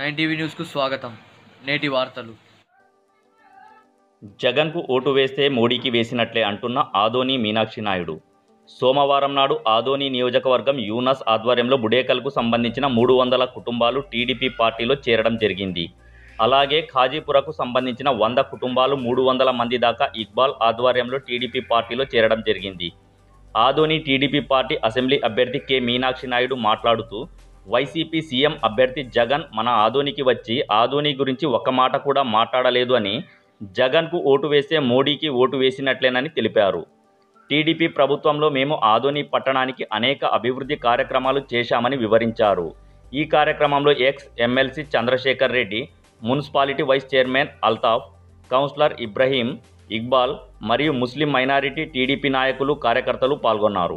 Nine TV న్యూస్కు స్వాగతం. నేటి వార్తలు. జగన్కు ఓటు వేస్తే మోడీకి వేసినట్లే అంటున్న ఆదోని మీనాక్షి నాయుడు. సోమవారం నాడు ఆదోని నియోజకవర్గం యూనస్ ఆధ్వర్యంలో బుడేకల్కు సంబంధించిన మూడు వందల కుటుంబాలు టీడీపీ పార్టీలో చేరడం జరిగింది. అలాగే ఖాజీపురకు సంబంధించిన వంద కుటుంబాలు మూడు వందల మంది దాకా ఇక్బాల్ ఆధ్వర్యంలో టీడీపీ పార్టీలో చేరడం జరిగింది. ఆదోని టీడీపీ పార్టీ అసెంబ్లీ అభ్యర్థి కె మీనాక్షి నాయుడు మాట్లాడుతూ వైసీపీ సీఎం అభ్యర్థి జగన్ మన ఆధోనికి వచ్చి ఆధోని గురించి ఒక్క మాట కూడా మాట్లాడలేదు అని జగన్కు ఓటు వేస్తే మోడీకి ఓటు వేసినట్లేనని తెలిపారు. టీడీపీ ప్రభుత్వంలో మేము ఆదోని పట్టణానికి అనేక అభివృద్ధి కార్యక్రమాలు చేశామని వివరించారు. ఈ కార్యక్రమంలో ex MLC Chandrasekhar Reddy municipality vice chairman Altaf councillor Ibrahim Iqbal మరియు ముస్లిం మైనారిటీ టీడీపీ నాయకులు కార్యకర్తలు పాల్గొన్నారు.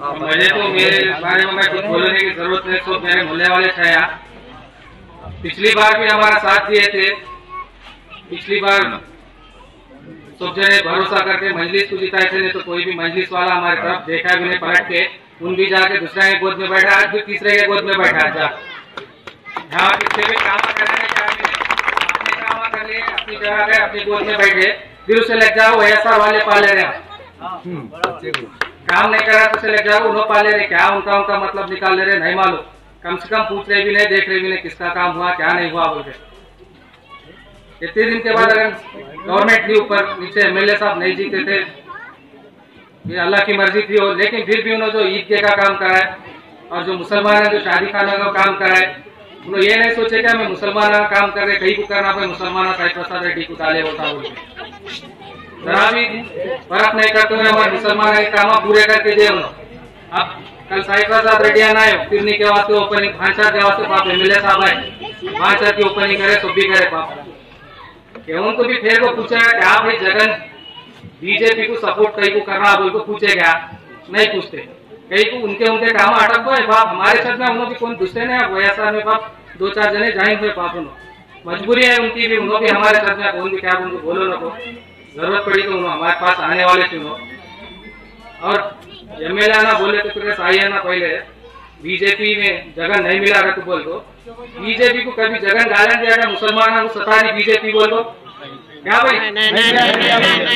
मुझे तो मेरे बारे में मैं कुछ बोलने की ज़रूरत नहीं सब मेरे मोहल्ले वाले थे यहाँ पिछली बार भी हमारा साथ दिए थे। पिछली बार सब जने भरोसा करके मजलिस को जिताए थे नहीं तो कोई भी मजलिस वाला हमारी तरफ़ देखा भी नहीं पलट के उन भी जाके दूसरे के गोद में बैठा आज भी तीसरे के गोद में बैठा जा। यहाँ पिछले भी काम करने चाहिए अपने काम कर लिए अपनी जगह पे अपनी गोद में बैठे। फिर उसे लग जाओ ऐसा वाले पाले रहे। काम नहीं करा तो लग जाओ उन्होंने पाले रहे, क्या उनका उनका मतलब निकाल ले रहे, नहीं मालूम। कम से कम पूछ रहे भी नहीं, देख रहे भी नहीं किसका काम हुआ, क्या नहीं हुआ, बोल के। इतने दिन के बाद अगर गवर्नमेंट के ऊपर नीचे एमएलए साहब नहीं जीते थे, ये अल्लाह की मर्ज़ी थी, और लेकिन फिर भी उन्होंने जो ईद के का काम करा है, और जो मुसलमान है जो शादी खाना का काम करा है, उन्होंने ये नहीं सोचे कि हमें मुसलमान काम कर रहे कहीं को करना पे मुसलमान साई प्रसाद रेड्डी को डाले होता बोल फ़र्क नहीं करते हुए हमारे मुसलमान काम पूरे करके दे कल साई प्रसाद रेड्डी आना फिरने के वास्ते ओपनिंग भाषा के वास्ते पाप साहब आए भाषा की ओपनिंग करे तो भी करे पाप कि भी फिर को पूछेगा कि आप भाई जगन, बीजेपी को सपोर्ट कहीं को करना बोल को पूछेगा। नहीं पूछते। कहीं को उनके उनके काम अटक गए बाप। हमारे साथ में भी कौन दूसरे ने वैसा में बाप। दो चार जने जाएँगे बाप उन्होंने। मजबूरी है उनकी भी, उन्होंने भी हमारे साथ में भी क्या उनको बोलो ना ज़रूरत पड़ी तो हमारे पास आने वाले थे उन्होंने और एमएलए आना बोले तो फिर आई है ना पहले। बीजेपी में जगह नहीं मिला रहा तो बोल दो। बीजेपी को कभी जगह गालन दिया गया मुसलमानों को सता नहीं बीजेपी बोल दो। क्या भाई?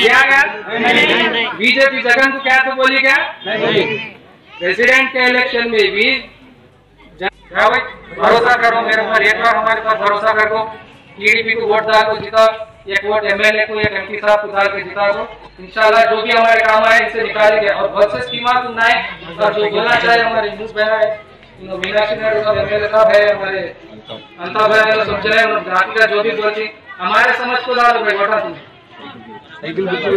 क्या क्या? बीजेपी जगन को क्या तो बोली क्या? प्रेसिडेंट के इलेक्शन में भी क्या भाई? भरोसा करो मेरे ऊपर एक बार हमारे पास भरोसा कर। दो टीडीपी को वोट डाल दो जिता। एक वोट एमएलए को एक एमपी साहब को डाल के जिता दो इंशाल्लाह जो भी हमारे काम आए इसे निकालेंगे और बहुत से स्कीमा सुनना है और जो बोलना चाहे हमारे न्यूज़ बहना है मीनाक्षी नायडू साहब एमएलए साहब है हमारे अंता भाई है सब जने जाति का जो भी बोलती हमारे समझ को डालो भाई वोटा तुम्हें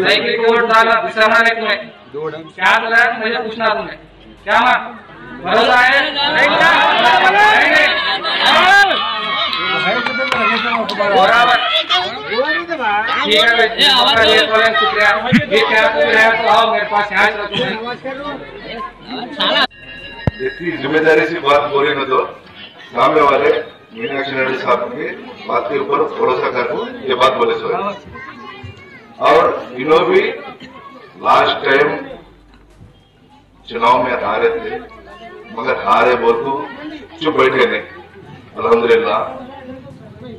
साइकिल को वोट डाला दूसरा माने तुम्हें क्या बोला है? मुझे पूछना तुम्हें क्या माँ भरोसा है? नहीं। नहीं, नहीं। बराबर। ठीक है शुक्रिया। ये क्या कुछ है तो आओ मेरे पास यहाँ इतनी ज़िम्मेदारी से बात बोले ना तो सामने वाले मीनाक्षी नायडू साहब की बात के ऊपर भरोसा कर ये बात बोले सो और इन्हों भी लास्ट टाइम चुनाव में हारे थे मगर हारे बोल को चुप बैठे नहीं अल्हम्दुलिल्लाह।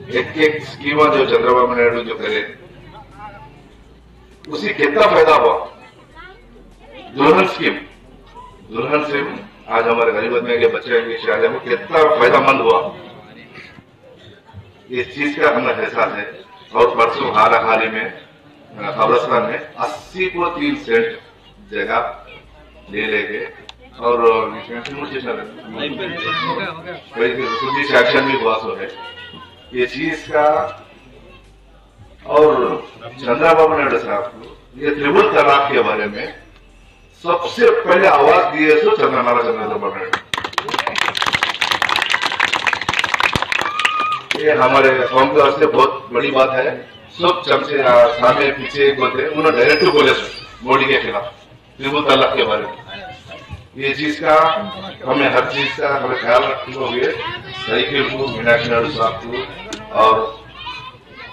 एक एक स्कीम जो चंद्रबाबू नायडू जो करे उसी कितना फ़ायदा हुआ दुल्हन स्कीम दुल्हन से आज हमारे गरीब में के बच्चे के शायद में कितना फायदामंद हुआ इस चीज़ का हमें एहसास है और परसों हाल हाल ही में कब्रस्तान में अस्सी को तीन सेंट जगह ले लेके और एक्शन भी हुआ सो है ये चीज़ का और चंद्रबाबू नायडू साहब को, ये त्रिपुल तलाक के बारे में सबसे पहले आवाज़ दिए सो चंद्रनारा चंद्रबाबू नायडू। ये हमारे कौम के वास्ते बहुत बड़ी बात है। सब चमचे सामने पीछे होते हैं, उन्होंने डायरेक्ट बोले मोदी के खिलाफ त्रिपुल तलाक के बारे में। ये चीज़ का, हमें हर चीज़ का हमें ख्याल रखते हुए, साइकिल को, मीनाक्षी नायडू साहब को और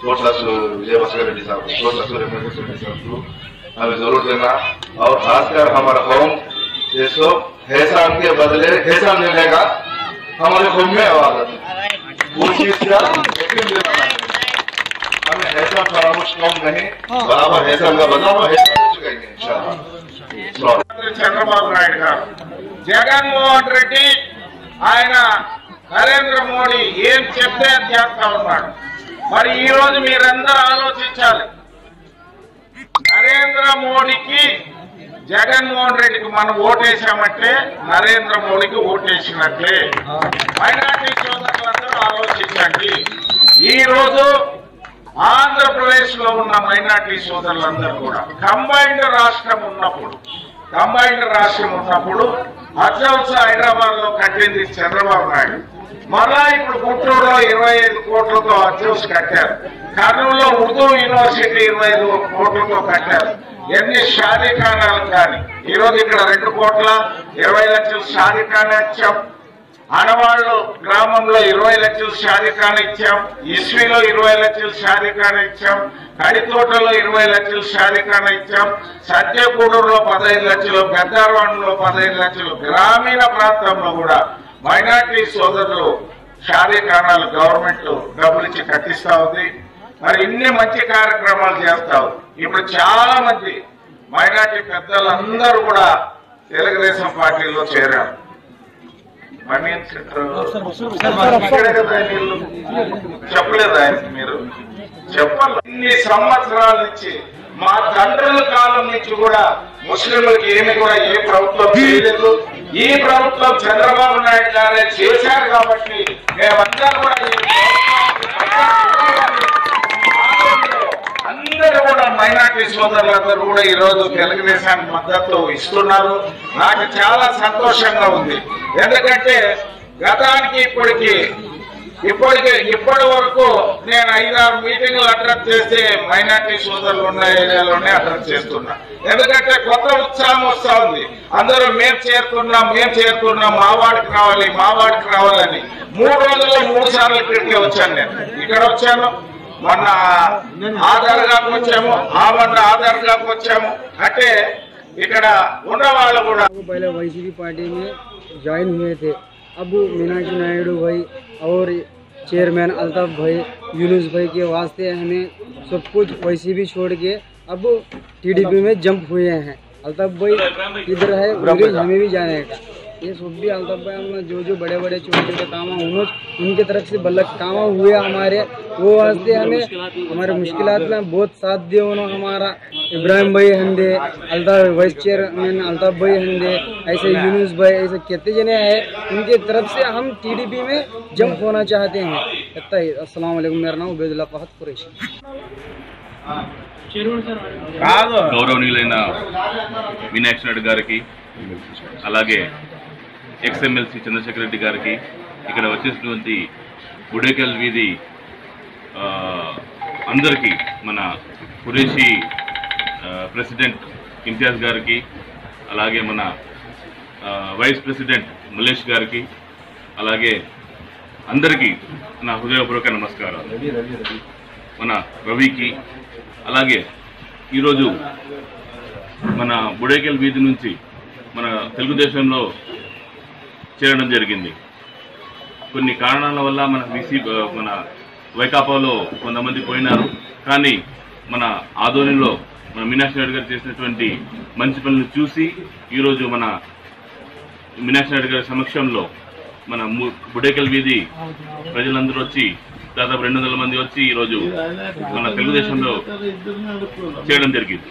कोटला विजय भास्कर रेड्डी साहब को कोटला सूर्य प्रकाश रेड्डी साहब को हमें जरूर देना और खासकर हमारा कौम ये सब हैसान के बदले हैसान देने का हमारे कौम में आवाज आती है वो चीज का यकीन दिलाना है हमें हैसान फरामोश कौम नहीं बराबर हैसान का बदला वो हैसान चुकाएंगे इंशाल्लाह చంద్రబాబు నాయుడు గారు జగన్మోహన్ రెడ్డి ఆయన నరేంద్ర మోడీ ఏం చెప్తే అది చేస్తా ఉన్నాడు? మరి ఈ రోజు మీరందరూ ఆలోచించాలి. నరేంద్ర మోడీకి జగన్మోహన్ రెడ్డికి మనం ఓటేసామంటే నరేంద్ర మోడీకి ఓటేసినట్లే. మైనార్టీ సోదరులందరూ ఆలోచించండి. ఈ రోజు ఆంధ్రప్రదేశ్లో ఉన్న మైనార్టీ సోదరులందరూ కూడా కంబైన్డ్ రాష్ట్రం ఉన్నప్పుడు కంబైన్డ్ రాష్ట్రం ఉన్నప్పుడు అజౌస్ హైదరాబాద్లో కట్టింది చంద్రబాబు నాయుడు. మళ్ళా ఇప్పుడు గుంటూరులో ఇరవై ఐదు కోట్లతో అత్యవస కట్టారు. కర్నూలులో ఉర్దూ యూనివర్సిటీ ఇరవై ఐదు కోట్లతో కట్టారు. ఎన్ని షాదీఖానాలు కానీ. ఈ రోజు ఇక్కడ రెండు కోట్ల ఇరవై లక్షల షాదీఖానా ఇచ్చాం. ఆడవాళ్ళు గ్రామంలో ఇరవై లక్షలు షాదీఖాన ఇచ్చాం. ఇస్వీలో ఇరవై లక్షలు షాదీఖాన ఇచ్చాం. కడితోటలో ఇరవై లక్షలు షాదీఖాన ఇచ్చాం. సత్యకూడూరులో పదహైదు లక్షలు పెద్దారవాడలో పదహైదు లక్షలు. గ్రామీణ ప్రాంతంలో కూడా మైనార్టీ సోదరులు షాదీఖానాలు గవర్నమెంట్ డబ్బులు ఇచ్చి కట్టిస్తా ఉంది. మరి ఇన్ని మంచి కార్యక్రమాలు చేస్తావు ఇప్పుడు చాలా మంది మైనార్టీ పెద్దలందరూ కూడా తెలుగుదేశం పార్టీలో చేరారు. చెప్పలేదు ఆయనకి మీరు? చెప్పాలి? ఇన్ని సంవత్సరాల నుంచి మా తండ్రుల కాలం నుంచి కూడా ముస్లింలకు ఏమి కూడా ఏ ప్రభుత్వం చేయలేదు. ఈ ప్రభుత్వం చంద్రబాబు నాయుడు గారే చేశారు కాబట్టి మేమందరం కూడా అందరూ కూడా మైనార్టీ సోదరులందరూ కూడా ఈరోజు తెలుగుదేశానికి మద్దతు ఇస్తున్నారు. నాకు చాలా సంతోషంగా ఉంది. ఎందుకంటే గతానికి ఇప్పటికి ఇప్పటికే ఇప్పటి వరకు నేను ఆరు మీటింగ్లు అటెండ్ చేసి మైనార్టీ సోదరులు ఉన్న ఏరియాలోనే అటెండ్ చేస్తున్నా. ఎందుకంటే కొత్త ఉత్సాహం వస్తా ఉంది. అందరూ మేము చేరుకున్నాం మేము చేరుకున్నాం మా వాడికి రావాలి మా వాడికి రావాలని. మూడు రోజుల్లో మూడు సార్లు ఇక్కడికి వచ్చాను నేను. ఇక్కడ వచ్చాను మొన్న ఆధార్ గారికి వచ్చాము ఆ మొన్న ఆధార్ గారికి వచ్చాము. అంటే ఇక్కడ ఉన్న వాళ్ళు కూడా వైసీపీ పార్టీని జాయిన్ अब मीनाक्षी नायडू भाई और चेयरमैन अल्ताफ भाई यूनुस भाई के वास्ते हमें सब कुछ वैसे भी छोड़ के अब टीडीपी में जंप हुए हैं। अल्ताफ भाई इधर है? उधर हमें भी जाने का ये सब भी अल्ताफ भाई हम जो जो बड़े बड़े छोटे छोटे काम हैं, उन्होंने उनके तरफ़ से बल्लक काम हुए हमारे वो वास्ते हमें हमारे मुश्किलात में बहुत साथ दिए उन्होंने हमारा इब्राहिम भाई हंदे अल्ताफ वाइस चेयरमैन अल्ताफ भाई हंदे ऐसे यूनुस भाई ऐसे कितने जने हैं उनके तरफ से हम टीडीपी में जंप होना चाहते हैं इतना ही अस्सलाम वालेकुम मेरा नाम उबैदुल्ला फहद कुरैशी కాదు గౌరవనీయులైన మీనాక్షి నాయుడు గారికి అలాగే ఎక్స్ఎమ్మెల్సీ చంద్రశేఖర్ రెడ్డి గారికి ఇక్కడ వచ్చేసినటువంటి బుడేకల్ వీధి ఆ, అందరికీ మన కురేషి ప్రెసిడెంట్ ఇంతియాజ్ గారికి అలాగే మన వైస్ ప్రెసిడెంట్ మల్లేష్ గారికి అలాగే అందరికీ నా హృదయపూర్వక నమస్కారాలు. మన రవికి అలాగే ఈరోజు మన బుడేకెల్ వీధి నుంచి మన తెలుగుదేశంలో చేరడం జరిగింది. కొన్ని కారణాల వల్ల మన బీసీ మన వైకాపాలో కొంతమంది పోయినారు. కానీ మన ఆధ్వర్యంలో మన మీనాక్షి నాయుడు గారు చేసినటువంటి మంచి పనులు చూసి ఈరోజు మన మీనాక్షి నాయుడు గారి సమక్షంలో మన బుడేకల్ వీధి ప్రజలందరూ వచ్చి దాదాపు రెండు వందల మంది వచ్చి ఈరోజు మన తెలుగుదేశంలో చేయడం జరిగింది.